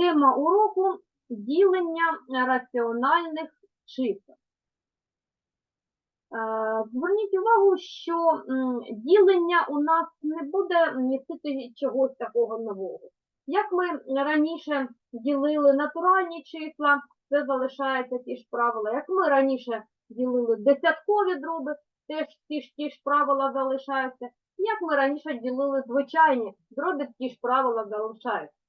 Тема уроку ділення раціональних чисел. Е, Зверніть увагу, що ділення у нас не буде містити чогось такого нового. Як ми раніше ділили натуральні числа, це залишається ті ж правила. Як ми раніше ділили десяткові дроби, теж ті ж, ті ж правила залишаються. Як ми раніше ділили звичайні дроби, ті ж правила залишаються.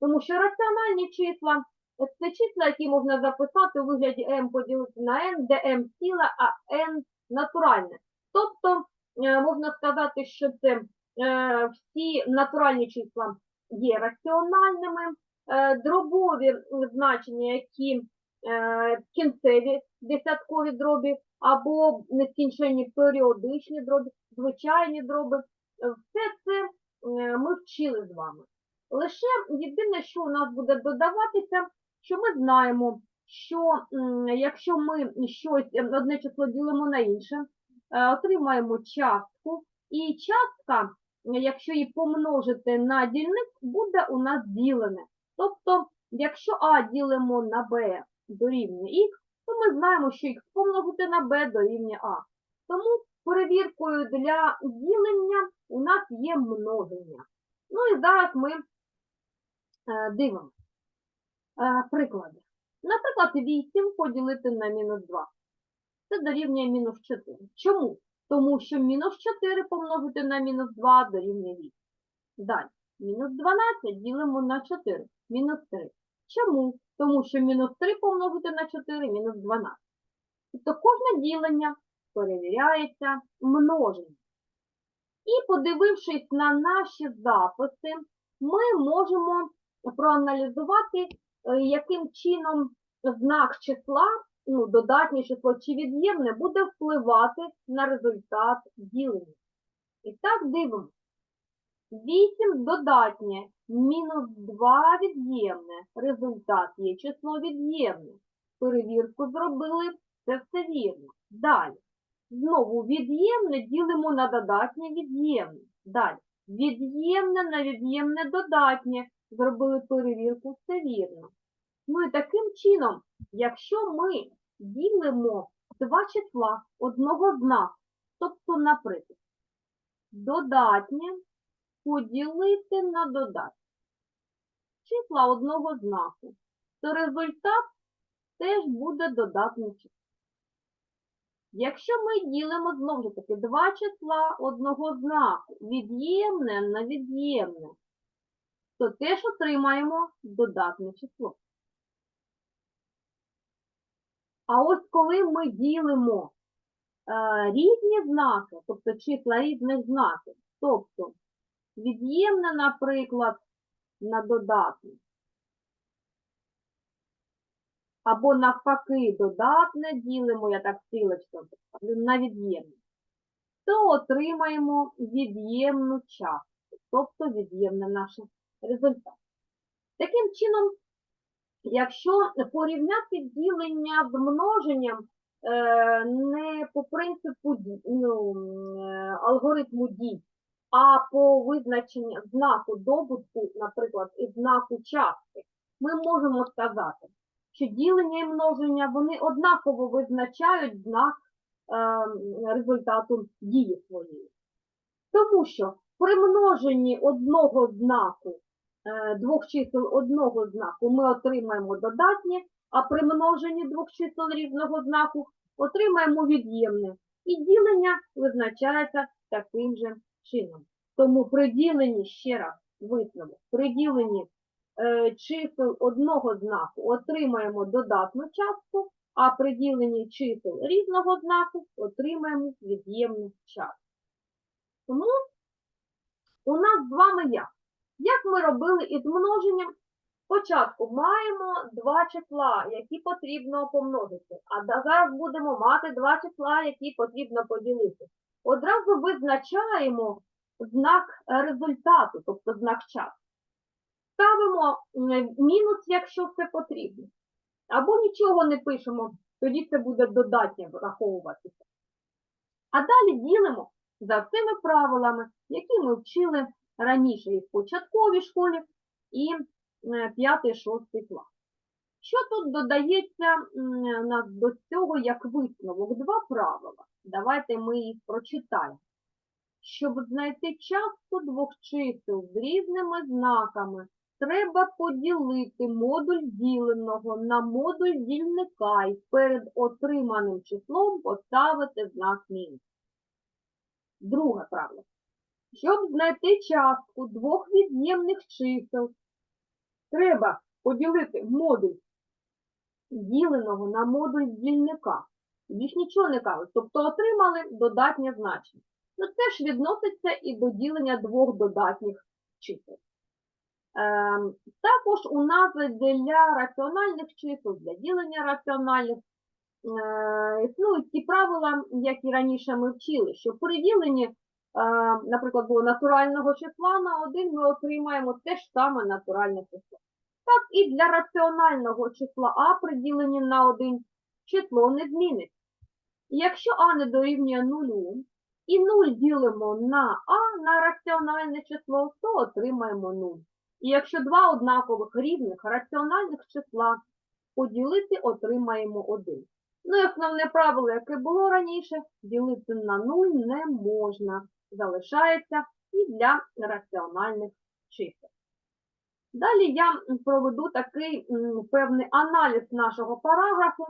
Тому що раціональні числа це числа, які можна записати у вигляді m поділити на n, де m ціла, а n натуральне. Тобто е, можна сказати, що це е, всі натуральні числа є раціональними, е, дробові значення, які кінцеві десяткові дроби, або нескінченні періодичні дроби, звичайні дроби. Все це ми вчили з вами. Лише єдине, що у нас буде додаватися, що ми знаємо, що якщо ми щось е, одне число ділимо на інше, е, отримаємо частку, і частка, якщо її помножити на дільник, буде у нас ділене. Тобто, якщо А ділимо на Б дорівнює Х, то ми знаємо, що Х помножити на Б дорівнює А. Тому перевіркою для ділення у нас є множення. Ну і зараз ми е, дивимося. Е, приклади. Наприклад, 8 поділити на мінус 2. Це дорівнює мінус 4. Чому? Тому що мінус 4 помножити на мінус 2 дорівнює 8. Далі. Мінус 12 ділимо на 4. Мінус 3. Чому? Тому що мінус 3 помножити на 4 мінус 12. Тобто кожне ділення перевіряється множенням. І подивившись на наші записи, ми можемо проаналізувати, е, яким чином знак числа, ну, додатнє число чи від'ємне, буде впливати на результат ділення. І так дивимося. 8 додатнє, мінус 2 від'ємне. Результат є число від'ємне. Перевірку зробили, це все вірно. Далі. Знову від'ємне ділимо на додатнє від'ємне. Далі. Від'ємне на від'ємне додатнє. Зробили перевірку, все вірно. Ну і таким чином, якщо ми ділимо два числа одного знаку, тобто, наприклад, додатнє поділити на додатнє числа одного знаку, то результат теж буде додатним числом. Якщо ми ділимо знову ж таки два числа одного знаку, від'ємне на від'ємне, то теж отримаємо додатне число. А ось коли ми ділимо е, різні знаки, тобто числа різних знаків, тобто від'ємне, наприклад, на додатне, або навпаки додатне ділимо, я так стрілочкою на від'ємне, то отримаємо від'ємну частку, тобто від'ємне наше результат. Таким чином, якщо порівняти ділення з множенням е, не по принципу ну, е, алгоритму дій, а по визначенню знаку добутку, наприклад, і знаку частки, ми можемо сказати, що ділення і множення вони однаково визначають знак е, результату дії своєї. Тому що при множенні одного знаку, е, двох чисел одного знаку ми отримаємо додатнє, а при множенні двох чисел різного знаку отримаємо від'ємне. І ділення визначається таким же чином. Тому при діленні, ще раз висновок, при діленні чисел одного знаку отримаємо додатну частку, а при діленні чисел різного знаку отримаємо від'ємну частку. Тому у нас з вами як? Як ми робили із множенням? Спочатку маємо два числа, які потрібно помножити, а зараз будемо мати два числа, які потрібно поділити. Одразу визначаємо знак е, результату, тобто знак часу. Ставимо м, мінус, якщо це потрібно. Або нічого не пишемо, тоді це буде додатнє враховуватися. А далі ділимо за цими правилами, які ми вчили раніше і в початковій школі, і 5-6 клас. Що тут додається м, на- до цього як висновок? Два правила. Давайте ми їх прочитаємо. Щоб знайти частку двох чисел з різними знаками, треба поділити модуль діленого на модуль дільника і перед отриманим числом поставити знак мінус. Друге правило. Щоб знайти частку двох від'ємних чисел, треба поділити модуль діленого на модуль дільника. Більш нічого не кажуть. Тобто отримали додатнє значення. Ну, це ж відноситься і до ділення двох додатніх чисел. Ем, також у нас для раціональних чисел, для ділення раціональних е, існують ті правила, які раніше ми вчили, що при діленні, е, наприклад, було натурального числа на один ми отримаємо те ж саме натуральне число. Так і для раціонального числа А при діленні на один число не зміниться. Якщо А не дорівнює нулю, і 0 ділимо на А на раціональне число, то отримаємо 0. І якщо два однакових рівних раціональних числа поділити, отримаємо 1. Ну і основне правило, яке було раніше, ділити на 0 не можна. Залишається і для раціональних чисел. Далі я проведу такий певний аналіз нашого параграфу,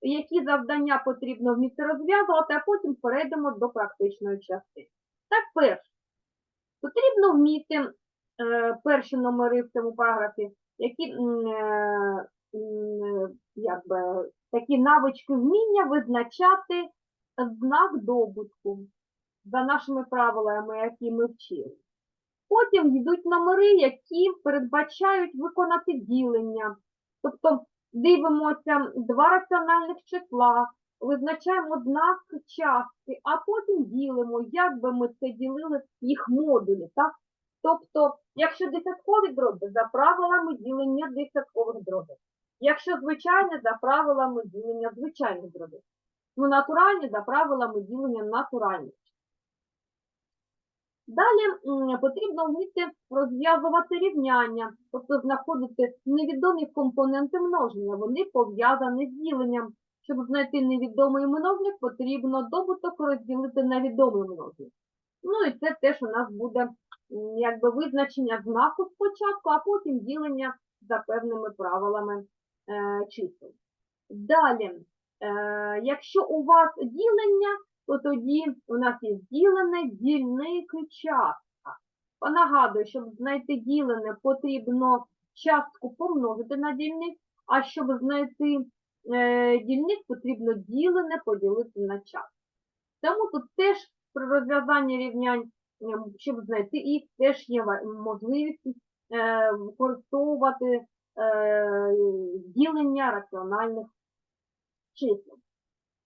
які завдання потрібно вміти розв'язувати, а потім перейдемо до практичної частини. Так, перше, потрібно вміти перші номери в цьому параграфі, які е, якби, такі навички вміння визначати знак добутку за нашими правилами, які ми вчили. Потім йдуть номери, які передбачають виконати ділення. Тобто дивимося два раціональних числа, визначаємо знак частки, а потім ділимо, як би ми це ділили їх модулі. Так? Тобто, якщо десяткові дроби, за правилами ділення десяткових дробів. Якщо звичайне, за правилами ділення звичайних дробів. Ну, натуральні за правилами ділення натуральних. Далі потрібно вміти розв'язувати рівняння, тобто знаходити невідомі компоненти множення. Вони пов'язані з діленням. Щоб знайти невідомий множник, потрібно добуток розділити на відомий множник. Ну і це теж у нас буде якби визначення знаку спочатку, а потім ділення за певними правилами е, чисел. Далі, е, якщо у вас ділення, то тоді у нас є ділене, дільник частка. Понагадую, щоб знайти ділене, потрібно частку помножити на дільник, а щоб знайти е, дільник, потрібно ділене поділити на частку. Тому тут теж при розв'язанні рівнянь, щоб знайти їх, теж є можливість е, використовувати е, ділення раціональних чисел.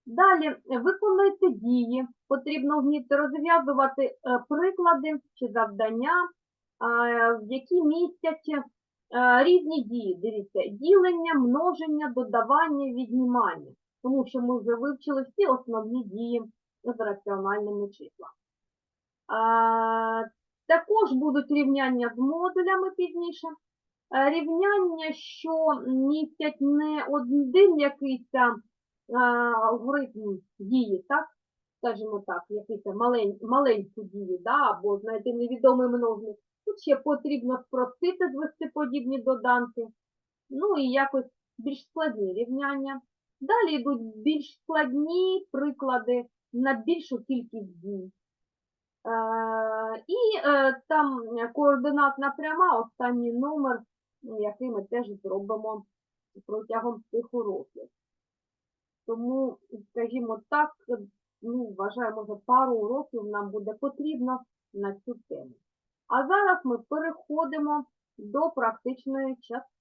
Далі е, виконуйте дії. Потрібно вміти розв'язувати е, приклади чи завдання, е, які містять е, різні дії. Дивіться, ділення, множення, додавання, віднімання. Тому що ми вже вивчили всі основні дії з раціональними числами. Також будуть рівняння з модулями пізніше. Рівняння, що містять не один якийсь алгоритм дії, так? Скажімо так, якийсь малень, маленьку дію, да? або знайти невідомий множник. Тут ще потрібно спростити, звести подібні доданки. Ну і якось більш складні рівняння. Далі йдуть більш складні приклади на більшу кількість дій. Е, І е, там координатна пряма, останній номер, який ми теж зробимо протягом цих уроків. Тому, скажімо так, ну, вважаю, може пару уроків нам буде потрібно на цю тему. А зараз ми переходимо до практичної частини.